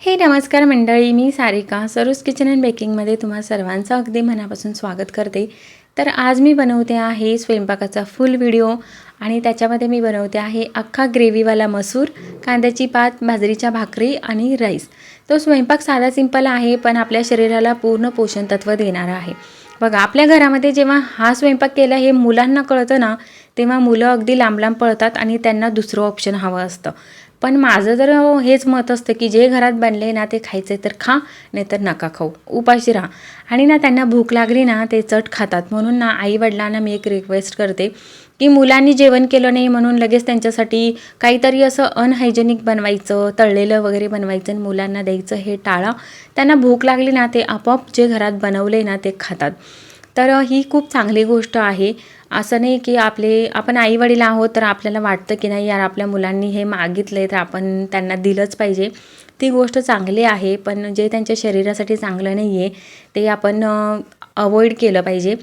हे नमस्कार मंडळी मी सारिका. सरूस किचन अँड बेकिंगमध्ये तुम्हा सर्वांचं अगदी मनापासून स्वागत करते. तर आज मी बनवते आहे स्वयंपाकाचा फुल व्हिडिओ आणि त्याच्यामध्ये मी बनवते आहे अख्खा ग्रेव्हीवाला मसूर कांद्याची पात बाजरीच्या भाकरी आणि राईस तो स्वयंपाक साधा सिंपल आहे पण आपल्या शरीराला पूर्ण पोषण तत्व देणारा आहे. बघा आपल्या घरामध्ये जेव्हा हा स्वयंपाक केला हे मुलांना कळतं ना तेव्हा मुलं अगदी लांब लांब पळतात आणि त्यांना दुसरं ऑप्शन हवं असतं. पण माझं जर हेच मत असतं की जे घरात बनले ना ते खायचे तर खा नाहीतर नका खाऊ. उपाशी राहा. आणि ना त्यांना भूक लागली ना ते चट खातात. म्हणून ना आईवडिलांना मी एक रिक्वेस्ट करते की मुलांनी जेवण केलं नाही म्हणून लगेच त्यांच्यासाठी काहीतरी असं अनहायजेनिक बनवायचं तळलेलं वगैरे बनवायचं आणि मुलांना द्यायचं हे टाळा. त्यांना भूक लागली ना ते आपोआप जे घरात बनवले ना ते खातात. तर ही खूप चांगली गोष्ट आहे. असं नाही की आपले आपण आईवडील आहोत तर आपल्याला वाटतं की नाही यार आपल्या मुलांनी हे मागितलं तर आपण त्यांना दिलंच पाहिजे. ती गोष्ट चांगली आहे पण जे त्यांच्या शरीरासाठी चांगलं नाही आहे ते आपण अवॉइड केलं पाहिजे.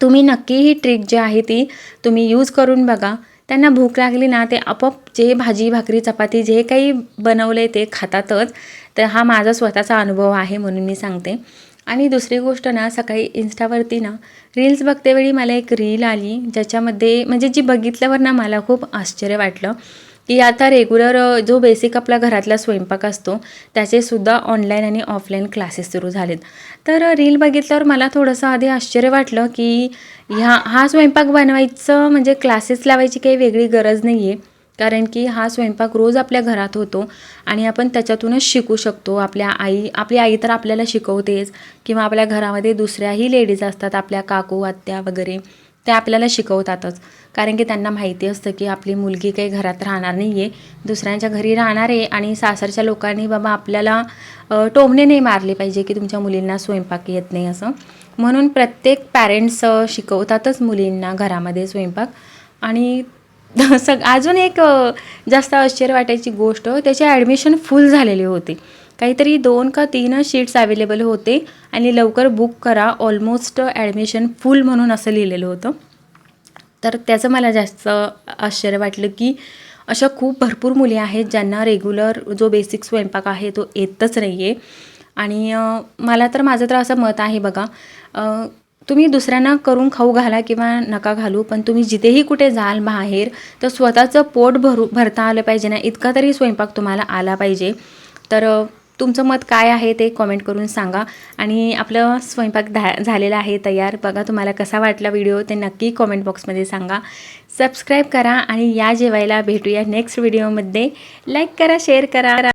तुम्ही नक्की ही ट्रिक जी आहे ती तुम्ही यूज करून बघा. त्यांना भूक लागली ना ते आपोआप जे भाजी भाकरी चपाती जे काही बनवले ते खातातच. तर हा माझा स्वतःचा अनुभव आहे म्हणून मी सांगते. आणि दुसरी गोष्ट ना सकाळी इन्स्टावरती ना रील्स बघतेवेळी मला एक रील आली ज्याच्यामध्ये म्हणजे जी बघितल्यावर ना मला खूप आश्चर्य वाटलं. की आता रेग्युलर जो बेसिक आपला घरातला स्वयंपाक असतो त्याचेसुद्धा ऑनलाईन आणि ऑफलाईन क्लासेस सुरू झालेत. तर रील बघितल्यावर मला थोडंसं आधी आश्चर्य वाटलं की ह्या हा स्वयंपाक बनवायचं म्हणजे क्लासेस लावायची काही वेगळी गरज नाही आहे कारण की हा स्वयंपाक रोज आपल्या घरात होतो आणि आपण त्याच्यातूनच शिकू शकतो. आपल्या आई आपली आई तर आपल्याला शिकवतेच किंवा आपल्या घरामध्ये दुसऱ्याही लेडीज असतात आपल्या काकू आत्या वगैरे त्या आपल्याला शिकवतातच. कारण की त्यांना माहिती असतं की आपली मुलगी काही घरात राहणार नाही आहे दुसऱ्यांच्या घरी राहणार आहे आणि सासरच्या लोकांनी बाबा आपल्याला टोमणे नाही मारले पाहिजे की तुमच्या मुलींना स्वयंपाक येत नाही असं. म्हणून प्रत्येक पॅरेंट्स शिकवतातच मुलींना घरामध्ये स्वयंपाक. आणि सग अजून एक जास्त आश्चर्य वाटायची गोष्ट त्याची ॲडमिशन फुल झालेले होते. काहीतरी दोन का तीन शीट्स अवेलेबल होते आणि लवकर बुक करा ऑलमोस्ट ॲडमिशन फुल म्हणून असं लिहिलेलं होतं. तर त्याचं मला जास्त आश्चर्य वाटलं की अशा खूप भरपूर मुली आहेत ज्यांना रेग्युलर जो बेसिक स्वयंपाक आहे तो येतच नाही आहे आणि मला तर माझं तर असं मत आहे बघा तुम्ही दुसऱ्यांना करून खाऊ घाला किंवा नका घालू पण तुम्ही जिथेही कुठे जाल बाहेर तर स्वतःचं पोट भरू भरता आलं पाहिजे ना इतका तरी स्वयंपाक तुम्हाला आला पाहिजे. तर तुमचं मत काय आहे ते कॉमेंट करून सांगा. आणि आपलं स्वयंपाक धा झालेला आहे तयार. बघा तुम्हाला कसा वाटला व्हिडिओ ते नक्की कॉमेंट बॉक्समध्ये सांगा. सबस्क्राईब करा आणि या जेवायला भेटूया नेक्स्ट व्हिडिओमध्ये लाईक करा शेअर करा.